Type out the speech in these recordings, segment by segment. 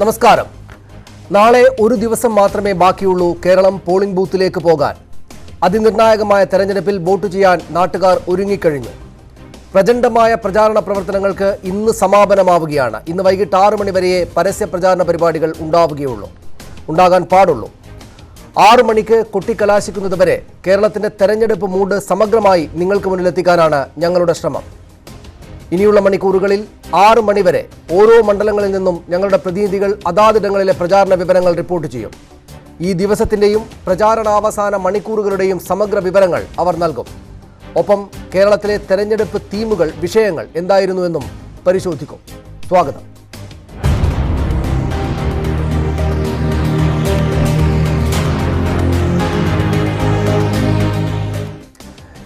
നമസ്കാരം. നാളെ ഒരു ദിവസം മാത്രമേ ബാക്കിയുള്ളൂ കേരളം പോളിംഗ് ബൂത്തിലേക്ക് പോകാൻ. അതിനിർണായകമായ തെരഞ്ഞെടുപ്പിൽ വോട്ട് ചെയ്യാൻ നാട്ടുകാർ ഒരുങ്ങിക്കഴിഞ്ഞു. പ്രചണ്ഡമായ പ്രചാരണ പ്രവർത്തനങ്ങൾക്ക് ഇന്ന് സമാപനമാവുകയാണ്. ഇന്ന് വൈകിട്ട് ആറു മണി വരെയേ പരസ്യ പ്രചാരണ പരിപാടികൾ ഉണ്ടാവുകയുള്ളൂ. ഉണ്ടാകാൻ പാടുള്ളൂ. ആറു മണിക്ക് കൊട്ടിക്കലാശിക്കുന്നതുവരെ കേരളത്തിന്റെ തെരഞ്ഞെടുപ്പ് മൂഡ് സമഗ്രമായി നിങ്ങൾക്ക് മുന്നിലെത്തിക്കാനാണ് ഞങ്ങളുടെ ശ്രമം. ഇനിയുള്ള മണിക്കൂറുകളിൽ ആറ് മണിവരെ ഓരോ മണ്ഡലങ്ങളിൽ നിന്നും ഞങ്ങളുടെ പ്രതിനിധികൾ അതാതിടങ്ങളിലെ പ്രചാരണ വിവരങ്ങൾ റിപ്പോർട്ട് ചെയ്യും. ഈ ദിവസത്തിന്റെയും പ്രചാരണാവസാന മണിക്കൂറുകളുടെയും സമഗ്ര വിവരങ്ങൾ അവർ നൽകും. ഒപ്പം കേരളത്തിലെ തെരഞ്ഞെടുപ്പ് തീമുകൾ വിഷയങ്ങൾ എന്തായിരുന്നുവെന്നും പരിശോധിക്കും. സ്വാഗതം.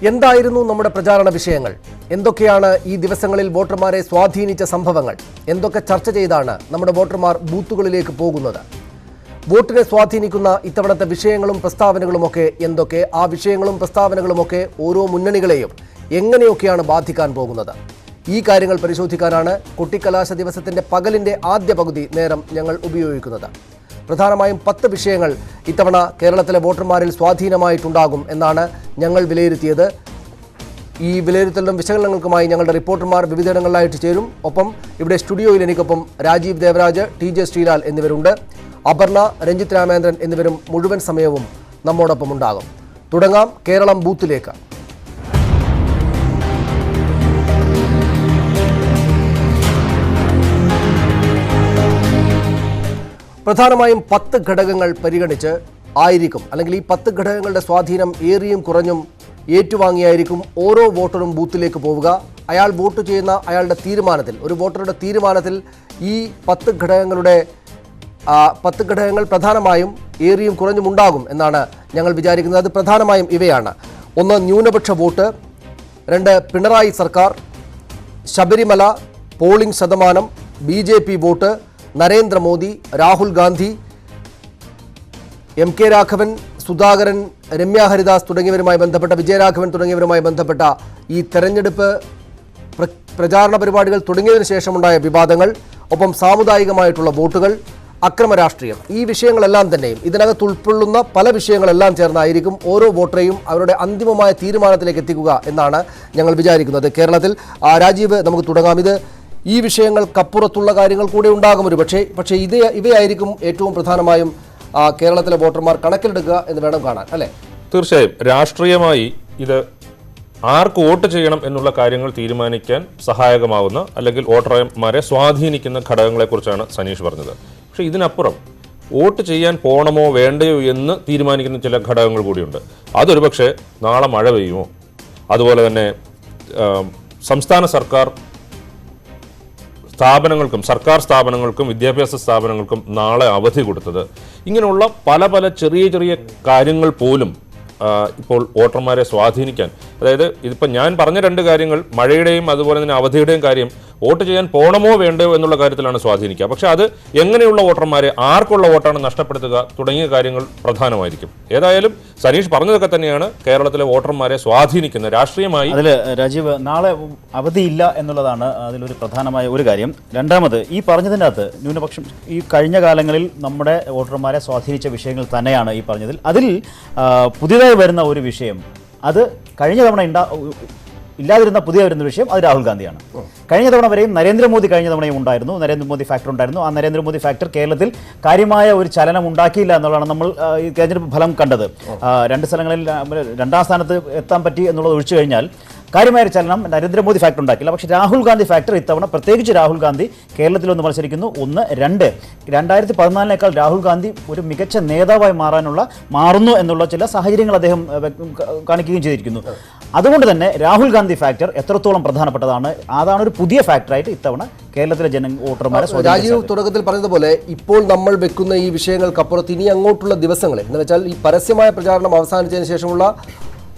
എന്തായിരുന്നു നമ്മുടെ പ്രചാരണ വിഷയങ്ങൾ? എന്തൊക്കെയാണ് ഈ ദിവസങ്ങളിൽ വോട്ടർമാരെ സ്വാധീനിച്ച സംഭവങ്ങൾ? എന്തൊക്കെ ചർച്ച ചെയ്താണ് നമ്മുടെ വോട്ടർമാർ ബൂത്തുകളിലേക്ക് പോകുന്നത്? വോട്ടിനെ സ്വാധീനിക്കുന്ന ഇത്തവണത്തെ വിഷയങ്ങളും പ്രസ്താവനകളുമൊക്കെ എന്തൊക്കെ? ആ വിഷയങ്ങളും പ്രസ്താവനകളുമൊക്കെ ഓരോ മുന്നണികളെയും എങ്ങനെയൊക്കെയാണ് ബാധിക്കാൻ പോകുന്നത്? ഈ കാര്യങ്ങൾ പരിശോധിക്കാനാണ് കുട്ടിക്കലാശ ദിവസത്തിന്റെ പകലിന്റെ ആദ്യ പകുതി നേരം ഞങ്ങൾ ഉപയോഗിക്കുന്നത്. പ്രധാനമായും പത്ത് വിഷയങ്ങൾ ഇത്തവണ കേരളത്തിലെ വോട്ടർമാരിൽ സ്വാധീനമായിട്ടുണ്ടാകും എന്നാണ് ഞങ്ങൾ വിലയിരുത്തിയത്. ഈ വിലയിരുത്തലിനും വിശകലനങ്ങൾക്കുമായി ഞങ്ങളുടെ റിപ്പോർട്ടർമാർ വിവിധയിടങ്ങളിലായിട്ട് ചേരും. ഒപ്പം ഇവിടെ സ്റ്റുഡിയോയിൽ എനിക്കൊപ്പം രാജീവ് ദേവരാജ് ടി ജെ ശ്രീലാൽ എന്നിവരുണ്ട്. അപർണ രഞ്ജിത് രാമേന്ദ്രൻ എന്നിവരും മുഴുവൻ സമയവും നമ്മോടൊപ്പം ഉണ്ടാകും. തുടങ്ങാം കേരളം ബൂത്തിലേക്ക്. പ്രധാനമായും പത്ത് ഘടകങ്ങൾ പരിഗണിച്ച് ആയിരിക്കും. അല്ലെങ്കിൽ ഈ പത്ത് ഘടകങ്ങളുടെ സ്വാധീനം ഏറിയും കുറഞ്ഞും ഏറ്റുവാങ്ങിയായിരിക്കും ഓരോ വോട്ടറും ബൂത്തിലേക്ക് പോവുക. അയാൾ വോട്ട് ചെയ്യുന്ന അയാളുടെ തീരുമാനത്തിൽ ഒരു വോട്ടറുടെ തീരുമാനത്തിൽ ഈ പത്ത് ഘടകങ്ങളുടെ പത്ത് ഘടകങ്ങൾ പ്രധാനമായും ഏറിയും കുറഞ്ഞും ഉണ്ടാകും എന്നാണ് ഞങ്ങൾ വിചാരിക്കുന്നത്. അത് പ്രധാനമായും ഇവയാണ്. ഒന്ന് ന്യൂനപക്ഷ വോട്ട്. രണ്ട് പിണറായി സർക്കാർ. ശബരിമല പോളിംഗ് ശതമാനം B J P vote. Narendra Modi Rahul Gandhi M K Raghavan Sudhakaran Ramya Haridas തുടങ്ങിയവരുമായി ബന്ധപ്പെട്ട വിജയരാഘവൻ തുടങ്ങിയവരുമായി ബന്ധപ്പെട്ട ഈ തെരഞ്ഞെടുപ്പ് പ്രചാരണ പരിപാടികൾ തുടങ്ങിയതിനു ശേഷമുണ്ടായ വിവാദങ്ങൾ ഒപ്പം സാമുദായികമായിട്ടുള്ള വോട്ടുകൾ അക്രമ രാഷ്ട്രീയം ഈ വിഷയങ്ങളെല്ലാം തന്നെയും ഇതിനകത്ത് ഉൾക്കൊള്ളുന്ന പല വിഷയങ്ങളെല്ലാം ചേർന്നായിരിക്കും ഓരോ വോട്ടറെയും അവരുടെ അന്തിമമായ തീരുമാനത്തിലേക്ക് എത്തിക്കുക എന്നാണ് ഞങ്ങൾ വിചാരിക്കുന്നത്. കേരളത്തിൽ രാജീവ് നമുക്ക് തുടങ്ങാം. ഇത് ഈ വിഷയങ്ങൾക്കപ്പുറത്തുള്ള കാര്യങ്ങൾ കൂടെ ഉണ്ടാകും ഒരു പക്ഷേ പക്ഷേ ഇത് ഇവയായിരിക്കും ഏറ്റവും പ്രധാനമായും കേരളത്തിലെ വോട്ടർമാർ കണക്കിലെടുക്കുക എന്ന് വേണം കാണാൻ അല്ലേ? തീർച്ചയായും. രാഷ്ട്രീയമായി ഇത് ആർക്ക് വോട്ട് ചെയ്യണം എന്നുള്ള കാര്യങ്ങൾ തീരുമാനിക്കാൻ സഹായകമാവുന്ന അല്ലെങ്കിൽ വോട്ടർമാരെ സ്വാധീനിക്കുന്ന ഘടകങ്ങളെക്കുറിച്ചാണ് സനീഷ് പറഞ്ഞത്. പക്ഷേ ഇതിനപ്പുറം വോട്ട് ചെയ്യാൻ പോകണമോ വേണ്ടയോ എന്ന് തീരുമാനിക്കുന്ന ചില ഘടകങ്ങൾ കൂടിയുണ്ട്. അതൊരു പക്ഷേ നാളെ മഴ പെയ്യുമോ? അതുപോലെ തന്നെ സംസ്ഥാന സർക്കാർ സ്ഥാപനങ്ങൾക്കും സർക്കാർ സ്ഥാപനങ്ങൾക്കും വിദ്യാഭ്യാസ സ്ഥാപനങ്ങൾക്കും നാളെ അവധി കൊടുത്തത്. ഇങ്ങനെയുള്ള പല പല ചെറിയ ചെറിയ കാര്യങ്ങൾ പോലും ഇപ്പോൾ വോട്ടർമാരെ സ്വാധീനിക്കാൻ. അതായത് ഇതിപ്പോൾ ഞാൻ പറഞ്ഞ രണ്ട് കാര്യങ്ങൾ മഴയുടെയും അതുപോലെ തന്നെ അവധിയുടെയും കാര്യം വോട്ട് ചെയ്യാൻ പോണമോ വേണ്ടയോ എന്നുള്ള കാര്യത്തിലാണ് സ്വാധീനിക്കുക. പക്ഷേ അത് എങ്ങനെയുള്ള വോട്ടർമാരെ ആർക്കുള്ള വോട്ടാണ് നഷ്ടപ്പെടുത്തുക തുടങ്ങിയ കാര്യങ്ങൾ പ്രധാനമായിരിക്കും. ഏതായാലും സനീഷ് പറഞ്ഞതൊക്കെ തന്നെയാണ് കേരളത്തിലെ വോട്ടർമാരെ സ്വാധീനിക്കുന്നത് രാഷ്ട്രീയമായി അതിൽ രാജീവ് നാളെ അവധിയില്ല എന്നുള്ളതാണ് അതിലൊരു പ്രധാനമായ ഒരു കാര്യം. രണ്ടാമത് ഈ പറഞ്ഞതിന്റെ അകത്ത് ന്യൂനപക്ഷം ഈ കഴിഞ്ഞ കാലങ്ങളിൽ നമ്മുടെ വോട്ടർമാരെ സ്വാധീനിച്ച വിഷയങ്ങൾ തന്നെയാണ് ഈ പറഞ്ഞതിൽ. അതിൽ പുതിയതായി വരുന്ന ഒരു വിഷയം അത് കഴിഞ്ഞ തവണ ഉണ്ടാ ഇല്ലാതിരുന്ന പുതിയ വരുന്ന വിഷയം അത് രാഹുൽ ഗാന്ധിയാണ്. കഴിഞ്ഞ തവണ വരെയും നരേന്ദ്രമോദി കഴിഞ്ഞ തവണയും ഉണ്ടായിരുന്നു. നരേന്ദ്രമോദി ഫാക്ടർ ഉണ്ടായിരുന്നു. ആ നരേന്ദ്രമോദി ഫാക്ടർ കേരളത്തിൽ കാര്യമായ ഒരു ചലനം ഉണ്ടാക്കിയില്ല എന്നുള്ളതാണ് നമ്മൾ ഈ തെരഞ്ഞെടുപ്പ് ഫലം കണ്ടത്. രണ്ട് സ്ഥലങ്ങളിൽ രണ്ടാം സ്ഥാനത്ത് എത്താൻ പറ്റി എന്നുള്ളത് ഒഴിച്ചു കഴിഞ്ഞാൽ കാര്യമായ ചലനം നരേന്ദ്രമോദി ഫാക്ടർ ഉണ്ടാക്കില്ല പക്ഷേ രാഹുൽ ഗാന്ധി ഫാക്ടർ ഇത്തവണ പ്രത്യേകിച്ച് രാഹുൽ ഗാന്ധി കേരളത്തിൽ ഒന്ന് മത്സരിക്കുന്നു. ഒന്ന് രണ്ട്. രണ്ടായിരത്തി പതിനാലിനേക്കാൾ രാഹുൽ ഗാന്ധി ഒരു മികച്ച നേതാവായി മാറാനുള്ള മാറുന്നു എന്നുള്ള ചില സാഹചര്യങ്ങൾ അദ്ദേഹം കാണിക്കുകയും ചെയ്തിരിക്കുന്നു. അതുകൊണ്ട് തന്നെ രാഹുൽ ഗാന്ധി ഫാക്ടർ എത്രത്തോളം പ്രധാനപ്പെട്ടതാണ് അതാണ് ഒരു പുതിയ ഫാക്ടറായിട്ട് ഇത്തവണ കേരളത്തിലെ ജന വോട്ടർമാരെ രാജീവ്. തുടക്കത്തിൽ പറഞ്ഞതുപോലെ ഇപ്പോൾ നമ്മൾ വെക്കുന്ന ഈ വിഷയങ്ങൾക്കപ്പുറത്ത് ഇനി അങ്ങോട്ടുള്ള ദിവസങ്ങളിൽ എന്ന് വെച്ചാൽ ഈ പരസ്യമായ പ്രചാരണം അവസാനിച്ചതിന് ശേഷമുള്ള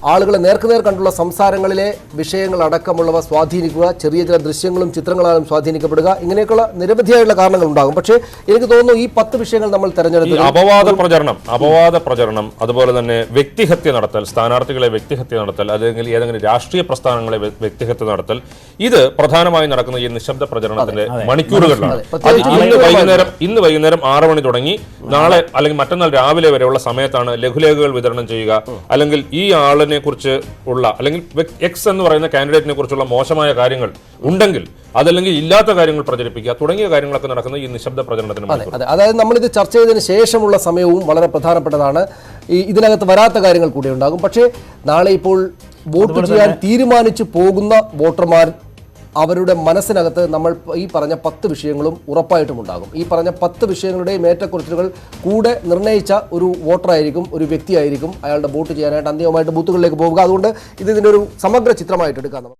ആളുകളെ നേർക്കുനേർ കണ്ടുള്ള സംസാരങ്ങളിലെ വിഷയങ്ങൾ അടക്കമുള്ളവ സ്വാധീനിക്കുക ചെറിയ ചില ദൃശ്യങ്ങളും ചിത്രങ്ങളാലും സ്വാധീനിക്കപ്പെടുക ഇങ്ങനെയൊക്കെയുള്ള നിരവധിയായുള്ള കാരണങ്ങൾ ഉണ്ടാകും പക്ഷേ എനിക്ക് തോന്നുന്നു ഈ പത്ത് വിഷയങ്ങൾ നമ്മൾ തെരഞ്ഞെടുത്തു അപവാദ പ്രചരണം അപവാദ പ്രചരണം അതുപോലെ തന്നെ വ്യക്തിഹത്യ നടത്തൽ സ്ഥാനാർത്ഥികളെ വ്യക്തിഹത്യ നടത്തൽ അല്ലെങ്കിൽ ഏതെങ്കിലും രാഷ്ട്രീയ പ്രസ്ഥാനങ്ങളെ വ്യക്തിഹത്യ നടത്തൽ ഇത് പ്രധാനമായും നടക്കുന്ന ഈ നിശബ്ദ പ്രചരണത്തിന്റെ മണിക്കൂറുകളിലാണ്. ഇന്ന് വൈകുന്നേരം ഇന്ന് വൈകുന്നേരം ആറ് മണി തുടങ്ങി നാളെ അല്ലെങ്കിൽ മറ്റന്നാൾ രാവിലെ വരെയുള്ള സമയത്താണ് ലഘുലേഖകൾ വിതരണം ചെയ്യുക അല്ലെങ്കിൽ ഈ ആളിനെ കുറിച്ച് ഉള്ള അല്ലെങ്കിൽ എക്സ് എന്ന് പറയുന്ന കാൻഡിഡേറ്റിനെ കുറിച്ചുള്ള മോശമായ കാര്യങ്ങൾ ഉണ്ടെങ്കിൽ അതല്ലെങ്കിൽ ഇല്ലാത്ത കാര്യങ്ങൾ പ്രചരിപ്പിക്കുക തുടങ്ങിയ കാര്യങ്ങളൊക്കെ നടക്കുന്ന ഈ നിശബ്ദ പ്രചരണത്തിന് അതെ അതായത് നമ്മളിത് ചർച്ച ചെയ്തതിന് ശേഷമുള്ള സമയവും വളരെ പ്രധാനപ്പെട്ടതാണ്. ഈ ഇതിനകത്ത് വരാത്ത കാര്യങ്ങൾ കൂടി ഉണ്ടാകും. പക്ഷേ നാളെ ഇപ്പോൾ വോട്ട് ചെയ്യാൻ തീരുമാനിച്ചു പോകുന്ന വോട്ടർമാർ അവരുടെ മനസ്സിനകത്ത് നമ്മൾ ഈ പറഞ്ഞ പത്ത് വിഷയങ്ങളും ഉറപ്പായിട്ടും ഉണ്ടാകും. ഈ പറഞ്ഞ പത്ത് വിഷയങ്ങളുടെയും ഏറ്റക്കുറച്ചിലുകൾ കൂടെ നിർണയിച്ച ഒരു വോട്ടറായിരിക്കും ഒരു വ്യക്തിയായിരിക്കും അയാളുടെ വോട്ട് ചെയ്യാനായിട്ട് അന്തിമമായിട്ട് ബൂത്തുകളിലേക്ക് പോവുക. അതുകൊണ്ട് ഇത് ഇതിന്റെ ഒരു സമഗ്ര ചിത്രമായിട്ട് എടുക്കാം.